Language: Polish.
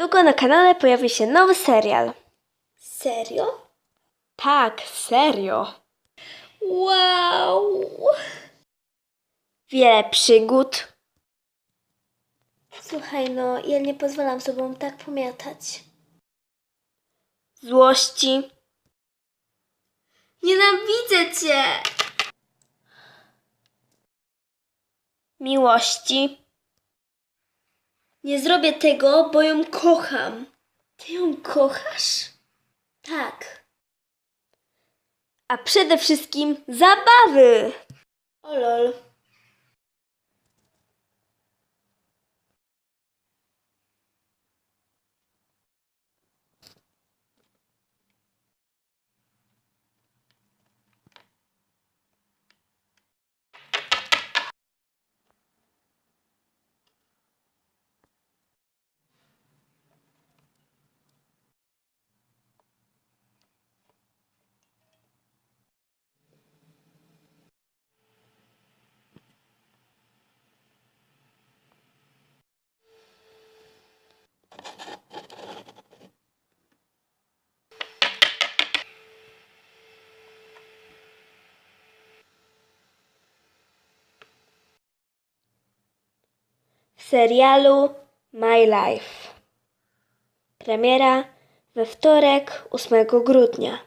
Niedługo na kanale pojawi się nowy serial. Serio? Tak, serio. Wow! Wiele przygód, Słuchaj, no, ja nie pozwalam sobą tak pomiatać. złości, Nienawidzę cię! miłości, Nie zrobię tego, bo ją kocham. Ty ją kochasz? Tak. a przede wszystkim zabawy. O lol. Serialu My Life. Premiera we wtorek 8 grudnia.